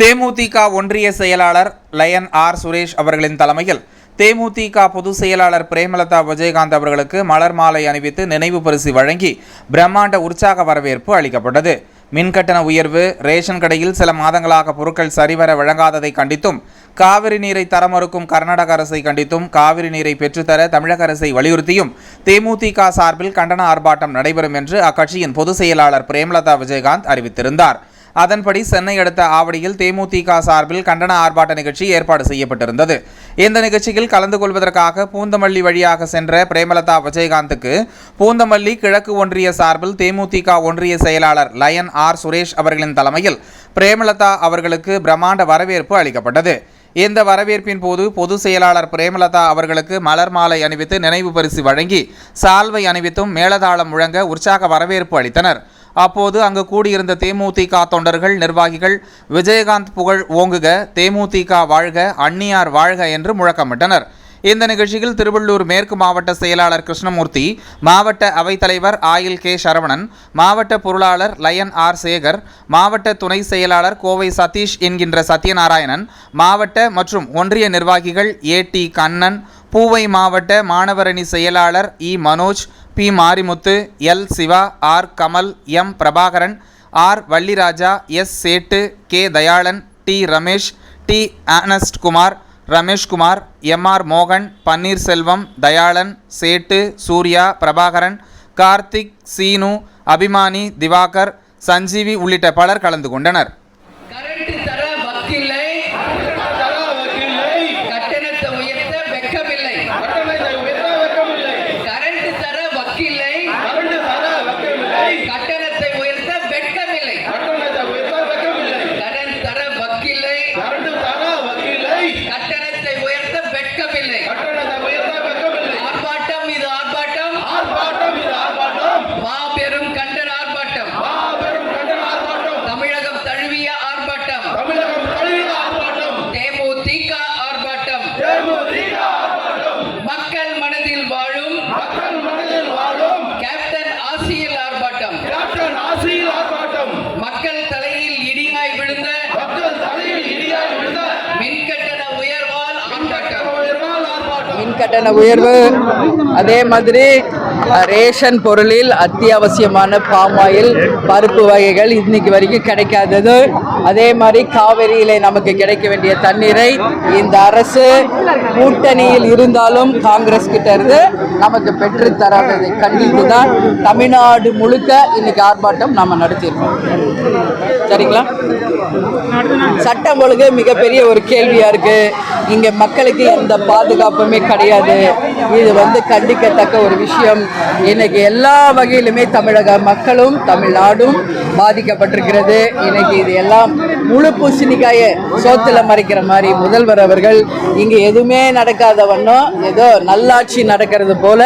தேமுதிக ஒன்றிய செயலாளர் line R Suresh அவர்களின் தலைமையில் தேமுதிக பொதுச் செயலாளர் பிரேமலதா விஜயகாந்த் அவர்களுக்கு மலர் மாலை அணிவித்து நினைவு பரிசு வழங்கி பிரம்மாண்ட உற்சாக வரவேற்பு அளிக்கப்பட்டது. மின்கட்டண உயர்வு ரேஷன் கடையில் சில மாதங்களாக பொருட்கள் சரிவர வழங்காததை கண்டித்தும் காவிரி நீரை தரமறுக்கும் கர்நாடக அரசை கண்டித்தும் காவிரி நீரை பெற்றுத்தர தமிழக அரசை வலியுறுத்தியும் தேமுதிக சார்பில் கண்டன ஆர்ப்பாட்டம் நடைபெறும் என்று அக்கட்சியின் பொதுச் செயலாளர் பிரேமலதா விஜயகாந்த் அறிவித்திருந்தார். அதன்படி சென்னை அடுத்த ஆவடியில் தேமுதிக சார்பில் கண்டன ஆர்ப்பாட்ட நிகழ்ச்சி ஏற்பாடு செய்யப்பட்டிருந்தது. இந்த நிகழ்ச்சியில் கலந்து கொள்வதற்காக பூந்தமல்லி வழியாக சென்ற பிரேமலதா விஜயகாந்துக்கு பூந்தமல்லி கிழக்கு ஒன்றிய சார்பில் தேமுதிக ஒன்றிய செயலாளர் லயன் ஆர் சுரேஷ் அவர்களின் தலைமையில் பிரேமலதா அவர்களுக்கு பிரம்மாண்ட வரவேற்பு அளிக்கப்பட்டது. இந்த வரவேற்பின் போது பொதுச் செயலாளர் பிரேமலதா அவர்களுக்கு மலர் மாலை அணிவித்து நினைவு பரிசு வழங்கி சால்வை அணிவித்தும் மேளதாளம் முழங்க உற்சாக வரவேற்பு அளித்தனர். அப்போது அங்கு கூடியிருந்த தேமுதிக தொண்டர்கள் நிர்வாகிகள் விஜயகாந்த் புகழ் ஓங்குக தேமுதிக வாழ்க அந்நியார் வாழ்க என்று முழக்கமிட்டனர். இந்த நிகழ்ச்சியில் திருவள்ளூர் மேற்கு மாவட்ட செயலாளர் கிருஷ்ணமூர்த்தி மாவட்ட அவைத்தலைவர் ஆயில் கே. சரவணன் மாவட்ட பொருளாளர் லயன் ஆர். சேகர் மாவட்ட துணை செயலாளர் கோவை சதீஷ் என்கின்ற சத்யநாராயணன் மாவட்ட மற்றும் ஒன்றிய நிர்வாகிகள் ஏ. டி. கண்ணன் பூவை மாவட்ட மாணவரணி செயலாளர் E. Manoj P. Marimuthu L. Siva R. Kamal M. Prabhakaran R. Valliraja S. Settu K. Dayalan T. Ramesh T. Honest Kumar Rameshkumar M R மோகன் பன்னீர்செல்வம் தயாளன் சேட்டு சூர்யா பிரபாகரன் கார்த்திக் சீனு அபிமானி திவாகர் சஞ்சீவி உள்ளிட்ட பலர் கலந்து கொண்டனர். மின் கட்டண உயர்வு அதே மாதிரி ரேஷன் பொருளில் அத்தியாவசியமான பாம் ஆயில் பருப்பு வகைகள் இன்னைக்கு வரைக்கும் கிடைக்காதது. அதே மாதிரி காவிரியில் நமக்கு கிடைக்க வேண்டிய தண்ணீரை இந்த அரசு கூட்டணியில் இருந்தாலும் காங்கிரஸ் கிட்ட இருந்து நமக்கு பெற்று தராததை. கண்டித்து தான் தமிழ்நாடு முழுக்க இன்னைக்கு ஆர்ப்பாட்டம் நம்ம நடத்தியிருக்கோம். சரிங்களா? சட்டம் ஒழுங்கு மிகப்பெரிய ஒரு கேள்வியாக இருக்குது இங்கே மக்களுக்கு எந்த பாதுகாப்புமே கிடையாது. இது வந்து கண்டிக்கத்தக்க ஒரு விஷயம். இன்னைக்கு எல்லா வகையிலுமே தமிழக மக்களும் தமிழ்நாடும் பாதிக்கப்பட்டிருக்கிறது. இன்னைக்கு இது எல்லாம் முழு பூசணிக்காய சோத்துல மறைக்கிற மாதிரி முதல்வர் அவர்கள் இங்க எதுவுமே நடக்காத வண்ணம் ஏதோ நல்லாட்சி நடக்கிறது போல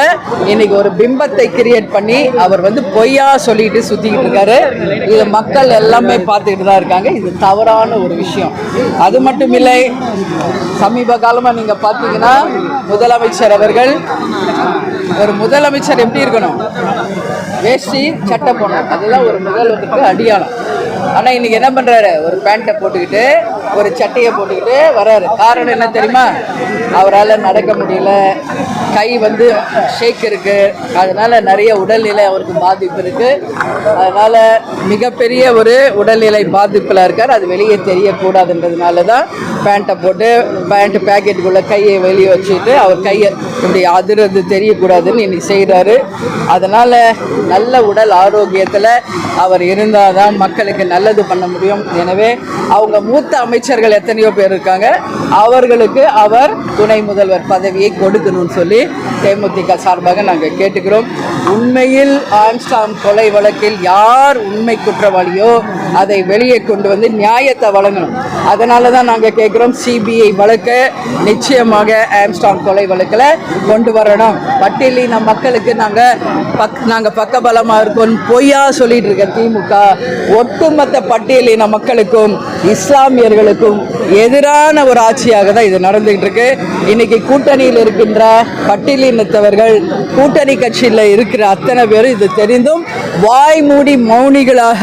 இன்னைக்கு ஒரு பிம்பத்தை கிரியேட் பண்ணி அவர் வந்து பொய்யா சொல்லிட்டு சுத்திக்கிட்டு இருக்காரு. இது மக்கள் எல்லாமே பார்த்துக்கிட்டு தான் இருக்காங்க. இது தவறான ஒரு விஷயம். அது மட்டும் இல்லை சமீப காலமா நீங்க பார்த்தீங்கன்னா முதலமைச்சர் அவர்கள் ஒரு முதலமைச்சர் எப்படி இருக்கணும்? வேஷ்டி சட்டை போடணும். அதுதான் ஒரு முதல்வருக்கு அடியாளம். ஆனால் இன்னைக்கு என்ன பண்ணுறாரு ஒரு பேண்ட்டை போட்டுக்கிட்டு ஒரு சட்டையை போட்டுக்கிட்டு வர்றாரு. காரணம் என்ன தெரியுமா? அவரால் நடக்க முடியல. கை வந்து ஷேக் இருக்குது அதனால் நிறைய உடல்நிலை அவருக்கு பாதிப்பு இருக்குது அதனால் மிகப்பெரிய ஒரு உடல்நிலை பாதிப்பில் இருக்கார். அது வெளியே தெரியக்கூடாதுன்றதுனால தான் பேண்ட்டை போட்டு பேண்ட்டு பேக்கெட்டுக்குள்ளே கையை வெளியே வச்சுட்டு அவர் கையை இப்படி அதிர்றது தெரியக்கூடாதுன்னு இன்னைக்கு செய்கிறாரு அதனால் நல்ல உடல் ஆரோக்கியத்தில் அவர் இருந்தால் தான் மக்களுக்கு நல்லது பண்ண முடியும். எனவே அவங்க மூத்த அமைச்சர்கள் எத்தனையோ பேர் இருக்காங்க. அவர்களுக்கு அவர் துணை முதல்வர் பதவியை கொடுக்கணும்னு சொல்லி தேமுதிக சார்பாக நாங்கள் கேட்டுக்கிறோம். உண்மையில் ஆம்ஸ்டாம் கொலை வழக்கில் யார் உண்மை குற்றவாளியோ அதை வெளியே கொண்டு வந்து நியாயத்தை வழங்கணும். அதனால தான் நாங்கள் கேட்குறோம் சிபிஐ வழக்கை நிச்சயமாக ஆம்ஸ்டாங் கொலை வழக்கில் கொண்டு வரணும். பட்டியலின மக்களுக்கு நாங்கள் பக் நாங்கள் பக்கபலமாக இருக்கோம் பொய்யா சொல்லிட்டு இருக்க திமுக ஒட்டுமொத்த பட்டியலின மக்களுக்கும் இஸ்லாமியர்களுக்கும் எதிரான ஒரு ஆட்சியாக தான் இது நடந்துகிட்டு இருக்கு. இன்னைக்கு கூட்டணியில் இருக்கின்ற பட்டியலினத்தவர்கள் கூட்டணி கட்சியில் இருக்கிற இருக்கிற அத்தனை பேரும் இது தெரிந்தும் வாய்மூடி மௌனிகளாக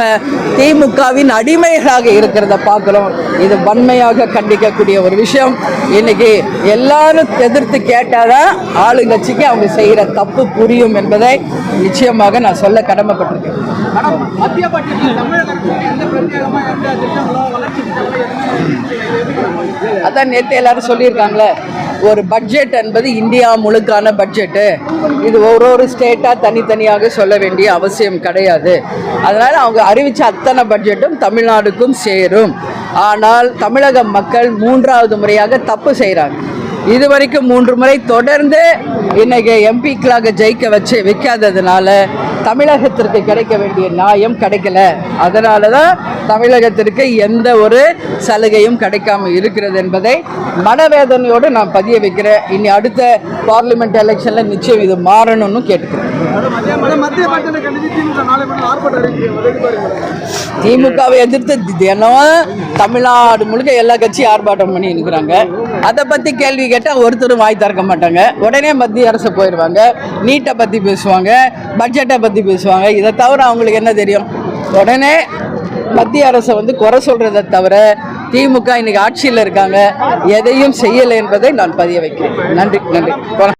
திமுகவின் அடிமைகளாக இருக்கிறத பார்க்குறோம். இது வன்மையாக கண்டிக்கக்கூடிய ஒரு விஷயம். இன்னைக்கு எல்லாரும் எதிர்த்து கேட்டாதான் ஆளுங்கட்சிக்கு அவங்க செய்கிற தப்பு புரியும் என்பதை நிச்சயமாக நான் சொல்ல கடமைப்பட்டிருக்கேன். மத்திய பட்ஜெட்டில் தமிழகத்துக்கு எந்த எந்த திட்டங்களோ வளர்ச்சி அதான் நேற்று எல்லாரும் சொல்லியிருக்காங்களே ஒரு பட்ஜெட் என்பது இந்தியா முழுக்கான பட்ஜெட்டு இது ஒரு ஒரு ஸ்டேட்டாக தனித்தனியாக சொல்ல வேண்டிய அவசியம் கிடையாது. அதனால் அவங்க அறிவித்த அத்தனை பட்ஜெட்டும் தமிழ்நாடுக்கும் சேரும். ஆனால் தமிழக மக்கள் மூன்றாவது முறையாக தப்பு செய்கிறாங்க இது வரைக்கும் மூன்று முறை தொடர்ந்து இன்னைக்கு எம்பிக்களாக ஜெயிக்க வச்சு வைக்காததுனால தமிழகத்திற்கு கிடைக்க வேண்டிய நியாயம் கிடைக்கல. அதனால தான் தமிழகத்திற்கு எந்த ஒரு சலுகையும் கிடைக்காம இருக்கிறது என்பதை மனவேதனையோடு நான் பதிய வைக்கிறேன். இனி அடுத்த பார்லிமெண்ட் எலெக்ஷனில் நிச்சயம் இது மாறணும்னு கேட்டுக்கிறேன். திமுகவை எதிர்த்து தினம் தமிழ்நாடு முழுக்க எல்லா கட்சியும் ஆர்ப்பாட்டம் பண்ணி இருக்கிறாங்க. அதை பற்றி கேள்வி கேட்டால் ஒருத்தரும் வாய் திறக்க மாட்டாங்க. உடனே மத்திய அரசு போயிடுவாங்க. நீட்டை பற்றி பேசுவாங்க. பட்ஜெட்டை பற்றி பேசுவாங்க. இதை தவிர அவங்களுக்கு என்ன தெரியும்? உடனே மத்திய அரசை வந்து குறை சொல்கிறத தவிர திமுக இன்னைக்கு ஆட்சியில் இருக்காங்க. எதையும் செய்யலை என்பதை நான் பதிய வைக்கிறேன். நன்றி நன்றி.